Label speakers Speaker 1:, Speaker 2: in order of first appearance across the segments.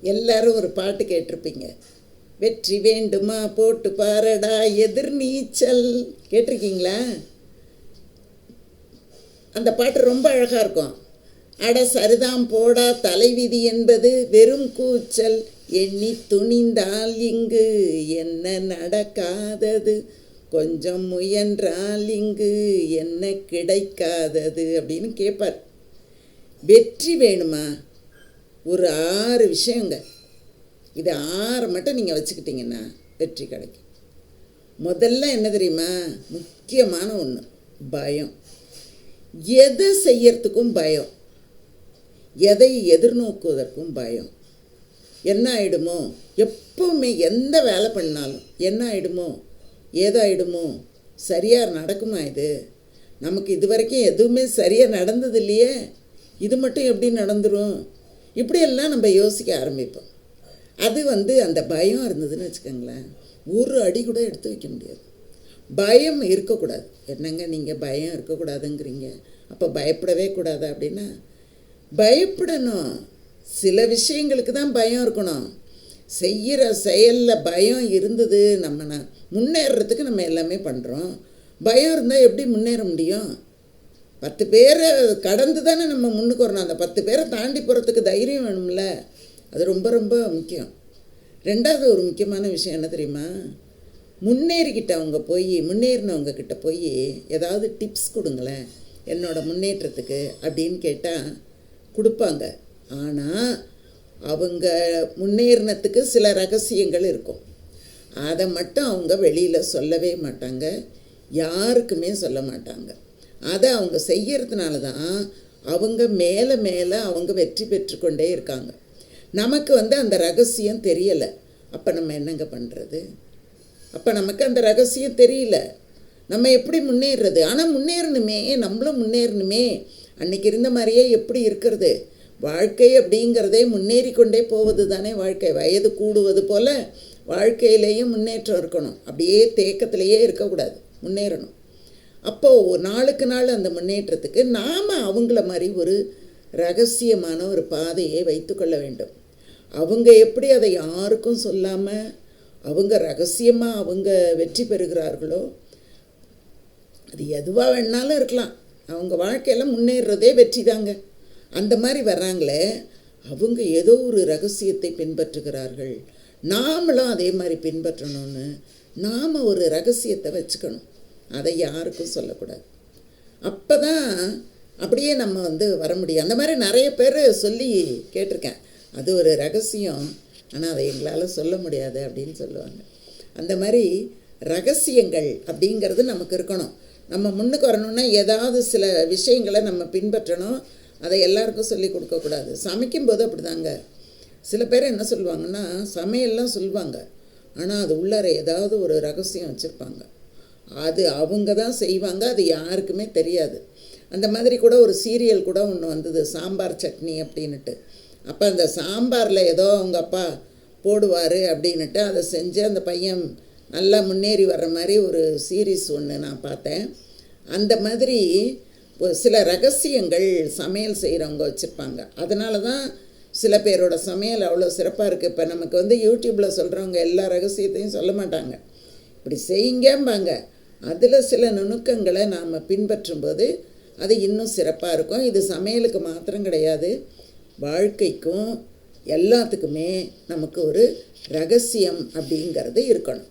Speaker 1: எல்லாரும் ஒரு பாட்டு கேட்டிருப்பீங்க. வெற்றி வேண்டுமா போட்டு பாரடா எதிர் நீச்சல் கேட்டிருக்கீங்களா? அந்த பாட்டு ரொம்ப அழகாக இருக்கும். அட சரிதாம் போடா தலைவிதி என்பது வெறும் கூச்சல். எண்ணி துணிந்தால் இங்கு என்ன நடக்காதது? கொஞ்சம் முயன்றால் இங்கு என்ன கிடைக்காதது? அப்படின்னு கேட்பார் வெற்றி வேணுமா? ஒரு ஆறு விஷயங்க. இது ஆறு மட்டும் நீங்கள் வச்சுக்கிட்டீங்கன்னா வெற்றி கிடைக்கும். முதல்ல என்ன தெரியுமா? முக்கியமான ஒன்று பயம். எதை செய்யறதுக்கும் பயம். எதை எதிர்நோக்குவதற்கும் பயம். என்ன ஆகிடுமோ எப்பவுமே எந்த வேலை பண்ணாலும் என்ன ஆகிடுமோ ஏதாயிடுமோ? சரியாக நடக்குமா இது? நமக்கு இது வரைக்கும் எதுவுமே சரியாக நடந்தது இல்லையே. இது மட்டும் எப்படி நடந்துரும்? இப்படியெல்லாம் நம்ம யோசிக்க ஆரம்பிப்போம். அது வந்து அந்த பயம் இருந்ததுன்னு வச்சுக்கோங்களேன். ஒரு அடி கூட எடுத்து வைக்க முடியாது. பயம் இருக்கக்கூடாது. என்னங்க நீங்கள் பயம் இருக்கக்கூடாதுங்கிறீங்க. அப்போ பயப்படவே கூடாது அப்படின்னா பயப்படணும். சில விஷயங்களுக்கு தான் பயம் இருக்கணும். செய்கிற செயலில் பயம் இருந்தது நம்ம ந- முன்னேறதுக்கு நம்ம எல்லாமே பண்ணுறோம் பயம் இருந்தால் எப்படி முன்னேற முடியும்? பத்து பேரை கடந்து தானே நம்ம முன்னுக்கு வரணும். அந்த பத்து பேரை தாண்டி போகிறதுக்கு தைரியம் வேணும்ல. அது ரொம்ப ரொம்ப முக்கியம். ரெண்டாவது ஒரு முக்கியமான விஷயம் என்ன தெரியுமா? முன்னேறிக்கிட்டவங்க போய் முன்னேறினவங்க கிட்ட போய் ஏதாவது டிப்ஸ் கொடுங்களேன். என்னோடய முன்னேற்றத்துக்கு அப்படின்னு கேட்டால் கொடுப்பாங்க. ஆனால் அவங்க முன்னேறினத்துக்கு சில ரகசியங்கள் இருக்கும். அதை மட்டும் அவங்க வெளியில் சொல்லவே மாட்டாங்க. யாருக்குமே சொல்ல மாட்டாங்க. அதை அவங்க செய்யறதுனால தான் அவங்க மேலே மேலே அவங்க வெற்றி பெற்றுக்கொண்டே இருக்காங்க. நமக்கு வந்து அந்த ரகசியம் தெரியலை. அப்போ நம்ம என்னங்க பண்ணுறது அப்போ நமக்கு அந்த ரகசியம் தெரியல. நம்ம எப்படி முன்னேறுறது ஆனால் முன்னேறணுமே நம்மளும் முன்னேறணுமே. அன்னைக்கு இருந்த மாதிரியே எப்படி இருக்கிறது? வாழ்க்கை அப்படிங்கிறதே முன்னேறி கொண்டே போவது தானே வாழ்க்கை. வயது கூடுவது போல் வாழ்க்கையிலேயும் முன்னேற்றம் இருக்கணும். அப்படியே தேக்கத்திலேயே இருக்கக்கூடாது. முன்னேறணும். அப்போது நாளுக்கு நாள் அந்த முன்னேற்றத்துக்கு நாம் அவங்கள மாதிரி ஒரு ரகசியமான ஒரு பாதையை வைத்துக்கொள்ள வேண்டும். அவங்க எப்படி அதை யாருக்கும் சொல்லாமல் அவங்க ரகசியமாக அவங்க வெற்றி பெறுகிறார்களோ அது எதுவாக வேணாலும் இருக்கலாம். அவங்க வாழ்க்கையில் முன்னேறதே வெற்றி தாங்க. அந்த மாதிரி வர்றாங்களே அவங்க ஏதோ ஒரு ரகசியத்தை பின்பற்றுகிறார்கள். நாமளும் அதே மாதிரி பின்பற்றணும்னு நாம் ஒரு ரகசியத்தை வச்சுக்கணும். அதை யாருக்கும் சொல்லக்கூடாது. அப்போ தான் அப்படியே நம்ம வந்து வர முடியும். அந்த மாதிரி நிறைய பேர் சொல்லி கேட்டிருக்கேன். அது ஒரு ரகசியம். ஆனால் அதை எங்களால் சொல்ல முடியாது அப்படின்னு சொல்லுவாங்க. அந்த மாதிரி ரகசியங்கள் அப்படிங்கிறது நமக்கு இருக்கணும். நம்ம முன்னுக்கு வரணும்னா ஏதாவது சில விஷயங்களை நம்ம பின்பற்றணும். அதை எல்லாருக்கும் சொல்லி கொடுக்கக்கூடாது. சமைக்கும்போது அப்படிதாங்க. சில பேர் என்ன சொல்லுவாங்கன்னா சமையல்லாம் சொல்லுவாங்க. ஆனால் அது உள்ளார ஏதாவது ஒரு ரகசியம் வச்சுருப்பாங்க. அது அவங்க தான் செய்வாங்க அது யாருக்குமே தெரியாது. அந்த மாதிரி கூட ஒரு சீரியல் கூட ஒன்று வந்தது சாம்பார் சட்னி அப்படின்னுட்டு. அப்போ அந்த சாம்பாரில் ஏதோ அவங்க அப்பா போடுவார் அப்படின்னுட்டு அதை செஞ்சு அந்த பையன் நல்லா முன்னேறி வர்ற மாதிரி ஒரு சீரீஸ் ஒன்று நான் பார்த்தேன். அந்த மாதிரி சில ரகசியங்கள் சமையல் செய்கிறவங்க வச்சுருப்பாங்க. அதனால தான் சில பேரோட சமையல் அவ்வளோ சிறப்பாக இருக்குது இப்போ நமக்கு வந்து யூடியூப்பில் சொல்கிறவங்க எல்லா ரகசியத்தையும் சொல்ல மாட்டாங்க. இப்படி செய்யுங்கம்பாங்க. அதில் சில நுணுக்கங்களை நாம் பின்பற்றும்போது அது இன்னும் சிறப்பாக இருக்கும். இது சமையலுக்கு மாத்திரம் கிடையாது. வாழ்க்கைக்கும் எல்லாத்துக்குமே நமக்கு ஒரு ரகசியம் அப்படிங்கிறது இருக்கணும்.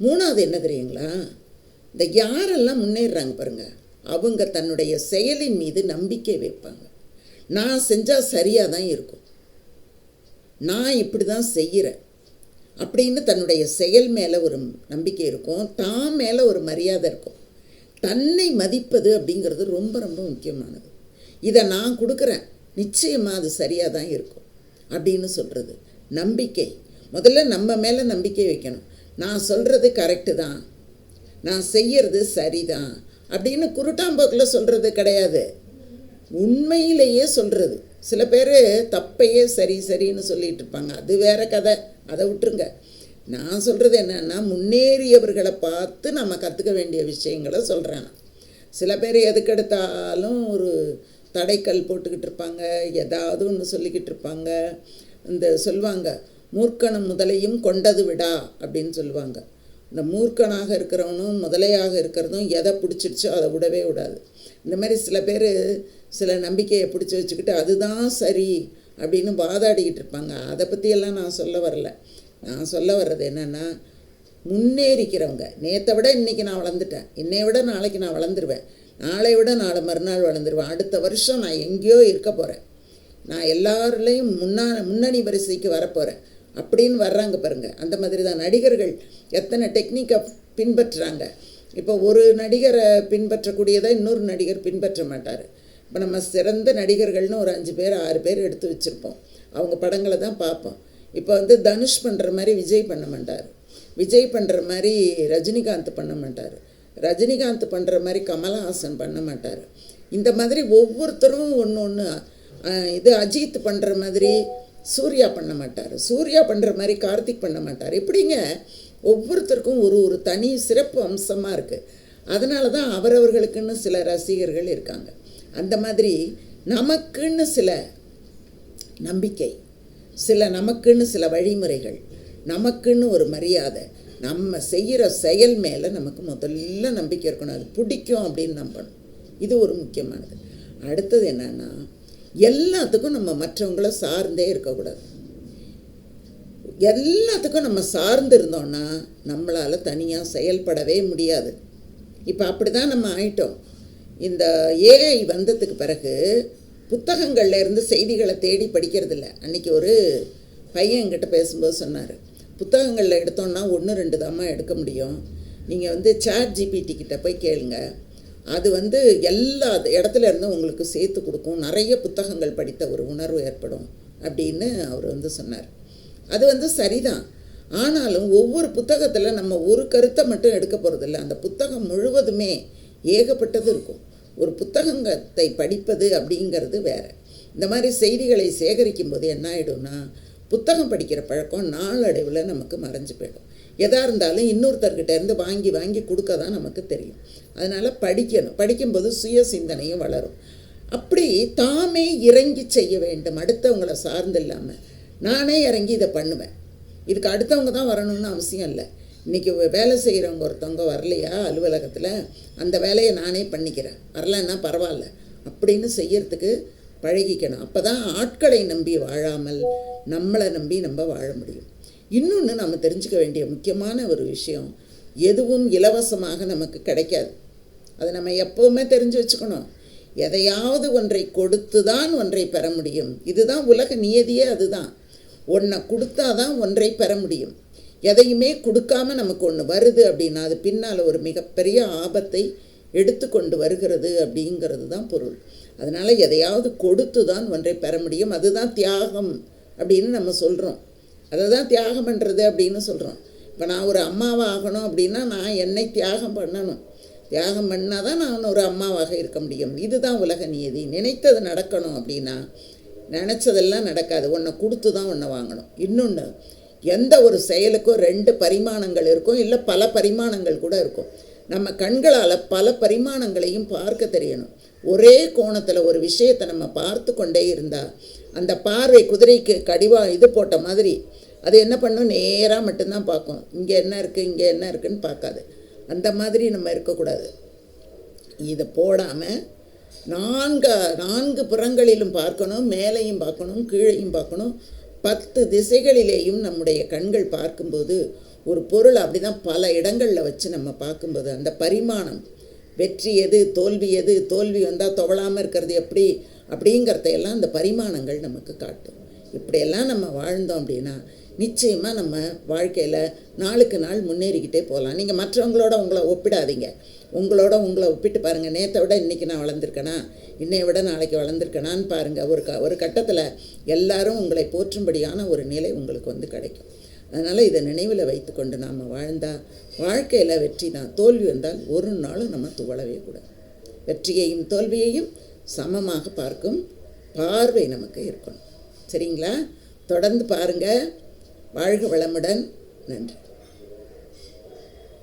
Speaker 1: மூணாவது என்ன தெரியுங்களா? இந்த யாரெல்லாம் முன்னேறுறாங்க பாருங்கள் அவங்க தன்னுடைய செயலின் மீது நம்பிக்கை வைப்பாங்க. நான் செஞ்சால் சரியாக தான் இருக்கும். நான் இப்படி தான் செய்கிறேன் அப்படின்னு தன்னுடைய செயல் மேலே ஒரு நம்பிக்கை இருக்கும். தான் மேலே ஒரு மரியாதை இருக்கும். தன்னை மதிப்பது அப்படிங்கிறது ரொம்ப ரொம்ப முக்கியமானது. இதை நான் கொடுக்குறேன். நிச்சயமாக அது சரியாக தான் இருக்கும் அப்படின்னு சொல்கிறது நம்பிக்கை. முதல்ல நம்ம மேலே நம்பிக்கை வைக்கணும். நான் சொல்கிறது கரெக்டு தான். நான் செய்கிறது சரிதான். அப்படின்னு குருட்டாம்போக்கில் சொல்கிறது கிடையாது. உண்மையிலேயே சொல்கிறது சில பேர் தப்பையே சரி சரின்னு சொல்லிகிட்டு இருப்பாங்க. அது வேற கதை. அதை விட்டுருங்க. நான் சொல்கிறது என்னென்னா முன்னேறியவர்களை பார்த்து நம்ம கற்றுக்க வேண்டிய விஷயங்களை சொல்கிறேன் சில பேர் எதுக்கெடுத்தாலும் ஒரு தடைக்கல் போட்டுக்கிட்டு இருப்பாங்க. ஏதாவது ஒன்று சொல்லிக்கிட்டு இருப்பாங்க. இந்த சொல்லுவாங்க மூர்க்கணம் முதலையும் கொண்டது விடா அப்படின்னு சொல்லுவாங்க. இந்த மூர்க்கனாக இருக்கிறவனும் முதலையாக இருக்கிறதும் எதை பிடிச்சிருச்சோ அதை விடவே விடாது. இந்த மாதிரி சில பேர் சில நம்பிக்கையை பிடிச்சி வச்சுக்கிட்டு அதுதான் சரி அப்படின்னு வாதாடிக்கிட்டு இருப்பாங்க. அதை பற்றியெல்லாம் நான் சொல்ல வரல. நான் சொல்ல வர்றது என்னென்னா முன்னேறிக்கிறவங்க. நேற்றை விட இன்றைக்கி நான் வளர்ந்துட்டேன். என்னை விட நாளைக்கு நான் வளர்ந்துருவேன். நாளை விட நாளை மறுநாள் வளர்ந்துருவேன். அடுத்த வருஷம் நான் எங்கேயோ இருக்க போகிறேன் நான் எல்லாருலேயும் முன்னா முன்னணி வரிசைக்கு வரப்போகிறேன் அப்படின்னு வர்றாங்க பாருங்கள் அந்த மாதிரி தான் நடிகர்கள் எத்தனை டெக்னிக்கை பின்பற்றுறாங்க. இப்போ ஒரு நடிகரை பின்பற்றக்கூடியதை இன்னொரு நடிகர் பின்பற்ற மாட்டார். இப்போ நம்ம சிறந்த நடிகர்கள்னு ஒரு அஞ்சு பேர் ஆறு பேர் எடுத்து வச்சுருப்போம். அவங்க படங்களை தான் பார்ப்போம். இப்போ வந்து தனுஷ் பண்ணுற மாதிரி விஜய் பண்ண மாட்டார். விஜய் பண்ணுற மாதிரி ரஜினிகாந்த் பண்ண மாட்டார். ரஜினிகாந்த் பண்ணுற மாதிரி கமலஹாசன் பண்ண மாட்டார். இந்த மாதிரி ஒவ்வொருத்தரும் ஒன்று ஒன்று இது அஜித் பண்ணுற மாதிரி சூர்யா பண்ண மாட்டார். சூர்யா பண்ணுற மாதிரி கார்த்திக் பண்ண மாட்டார். இப்படிங்க ஒவ்வொருத்தருக்கும் ஒரு ஒரு தனி சிறப்பு அம்சமாக இருக்குது அதனால தான் அவரவர்களுக்குன்னு சில ரசிகர்கள் இருக்காங்க. அந்த மாதிரி நமக்குன்னு சில நம்பிக்கை சில நமக்குன்னு சில வழிமுறைகள் நமக்குன்னு ஒரு மரியாதை நம்ம செய்கிற செயல் மேலே நமக்கு முதல்ல நம்பிக்கை இருக்கணும். அது பிடிக்கும் அப்படின்னு நம்பணும் இது ஒரு முக்கியமானது. அடுத்தது என்னன்னா எல்லாத்துக்கும் நம்ம மற்றவங்கள சார்ந்தே இருக்கக்கூடாது. எல்லாத்துக்கும் நம்ம சார்ந்து இருந்தோம்னா நம்மளால் தனியாக செயல்படவே முடியாது. இப்போ அப்படி தான் நம்ம ஆயிட்டோம். இந்த ஏஐ வந்ததுக்கு பிறகு புத்தகங்கள்ல இருந்து செய்திகளை தேடி படிக்கிறதில்ல. அன்றைக்கி ஒரு பையன் என்கிட்ட பேசும்போது சொன்னார் புத்தகங்களில் எடுத்தோன்னா ஒன்று ரெண்டு தாம்மா எடுக்க முடியும். நீங்கள் வந்து சேட் ஜிபிடி கிட்ட போய் கேளுங்க. அது வந்து எல்லா இடத்துல இருந்தும் உங்களுக்கு சேர்த்து கொடுக்கும். நிறைய புத்தகங்கள் படித்த ஒரு உணர்வு ஏற்படும் அப்படின்னு அவர் வந்து சொன்னார். அது வந்து சரிதான். ஆனாலும் ஒவ்வொரு புத்தகத்தில் நம்ம ஒரு கருத்தை மட்டும் எடுக்க போகிறதில்ல அந்த புத்தகம் முழுவதுமே ஏகப்பட்டது இருக்கும். ஒரு புத்தகத்தை படிப்பது அப்படிங்கிறது வேறு. இந்த மாதிரி செய்திகளை சேகரிக்கும் போது என்ன ஆகிடும்னா புத்தகம் படிக்கிற பழக்கம் நாளடைவில் நமக்கு மறைஞ்சு போயிடும். எதாக இருந்தாலும் இன்னொருத்தர்கிட்ட இருந்து வாங்கி வாங்கி கொடுக்க தான் நமக்கு தெரியும். அதனால் படிக்கணும். படிக்கும்போது சுய சிந்தனையும் வளரும். அப்படி தாமே இறங்கி செய்ய வேண்டும். அடுத்தவங்களை சார்ந்து இல்லாமல் நானே இறங்கி இதை பண்ணுவேன். இதுக்கு அடுத்தவங்க தான் வரணும்னு அவசியம் இல்லை. இன்றைக்கி வேலை செய்கிறவங்க ஒருத்தவங்க வரலையா அலுவலகத்தில்? அந்த வேலையை நானே பண்ணிக்கிறேன். வரலன்னா பரவாயில்ல. அப்படின்னு செய்யறதுக்கு பழகிக்கணும். அப்போ தான் ஆட்களை நம்பி வாழாமல் நம்மளை நம்பி நம்ம வாழ முடியும். இன்னொன்று நம்ம தெரிஞ்சுக்க வேண்டிய முக்கியமான ஒரு விஷயம் எதுவும் இலவசமாக நமக்கு கிடைக்காது. அதை நம்ம எப்போவுமே தெரிஞ்சு வச்சுக்கணும். எதையாவது ஒன்றை கொடுத்து தான் ஒன்றை பெற முடியும். இதுதான் உலக நியதியே அதுதான். ஒன்றை கொடுத்தா தான் ஒன்றை பெற முடியும். எதையுமே கொடுக்காம நமக்கு ஒன்று வருது அப்படின்னா அது பின்னால் ஒரு மிகப்பெரிய ஆபத்தை எடுத்து கொண்டு வருகிறது அப்படிங்கிறது தான் பொருள். அதனால் எதையாவது கொடுத்து தான் ஒன்றை பெற முடியும். அதுதான் தியாகம் அப்படின்னு நம்ம சொல்கிறோம் அதை தான் தியாகம் பண்ணுறது அப்படின்னு சொல்கிறோம் இப்போ நான் ஒரு அம்மாவாக ஆகணும் அப்படின்னா நான் என்னை தியாகம் பண்ணணும். தியாகம் பண்ணால் தான் நான் ஒரு அம்மாவாக இருக்க முடியும். இதுதான் உலக நியதி நினைத்தது நடக்கணும் அப்படின்னா நினச்சதெல்லாம் நடக்காது. ஒன்றை கொடுத்து தான் ஒன்றை வாங்கணும். இன்னொன்று எந்த ஒரு செயலுக்கும் ரெண்டு பரிமாணங்கள் இருக்கும் இல்லை பல பரிமாணங்கள் கூட இருக்கும். நம்ம கண்களால் பல பரிமாணங்களையும் பார்க்க தெரியணும். ஒரே கோணத்தில் ஒரு விஷயத்தை நம்ம பார்த்து கொண்டே இருந்தால் அந்த பார்வை குதிரைக்கு கடிவா இது போட்ட மாதிரி அது என்ன பண்ணும்? நேராக மட்டும்தான் பார்க்கும். இங்கே என்ன இருக்குது இங்கே என்ன இருக்குன்னு பார்க்காது. அந்த மாதிரி நம்ம இருக்கக்கூடாது. இதை போடாமல் நான்கு நான்கு புறங்களிலும் பார்க்கணும் மேலையும் பார்க்கணும் கீழையும் பார்க்கணும். பத்து திசைகளிலேயும் நம்முடைய கண்கள் பார்க்கும்போது ஒரு பொருள் அப்படி தான் பல இடங்களில் வச்சு நம்ம பார்க்கும்போது அந்த பரிமாணம். வெற்றி எது தோல்வி எது தோல்வி வந்தால் துவளாமல் இருக்கிறது எப்படி? அப்படிங்கிறதையெல்லாம் அந்த பரிமாணங்கள் நமக்கு காட்டும். இப்படியெல்லாம் நம்ம வாழ்ந்தோம் அப்படின்னா நிச்சயமாக நம்ம வாழ்க்கையில் நாளுக்கு நாள் முன்னேறிக்கிட்டே போகலாம் நீங்கள் மற்றவங்களோட உங்களை ஒப்பிடாதீங்க. உங்களோட உங்களை ஒப்பிட்டு பாருங்கள் நேற்றை விட இன்றைக்கி நான் வளர்ந்துருக்கேனா? இன்னைய விட நாளைக்கு வளர்ந்துருக்கேனான்னு பாருங்கள் ஒரு க ஒரு கட்டத்தில் எல்லாரும் உங்களை போற்றும்படியான ஒரு நிலை உங்களுக்கு வந்து கிடைக்கும். அதனால் இதை நினைவில் வைத்துக்கொண்டு நாம் வாழ்ந்தால் வாழ்க்கையில் வெற்றி தான். தோல்வி வந்தால் ஒரு நாளும் நம்ம துவளவே கூடாது. வெற்றியையும் தோல்வியையும் சமமாக பார்க்கும் பார்வை நமக்கு இருக்கணும். சரிங்களா? தொடர்ந்து பாருங்கள் வாழ்க வளமுடன். நன்றி.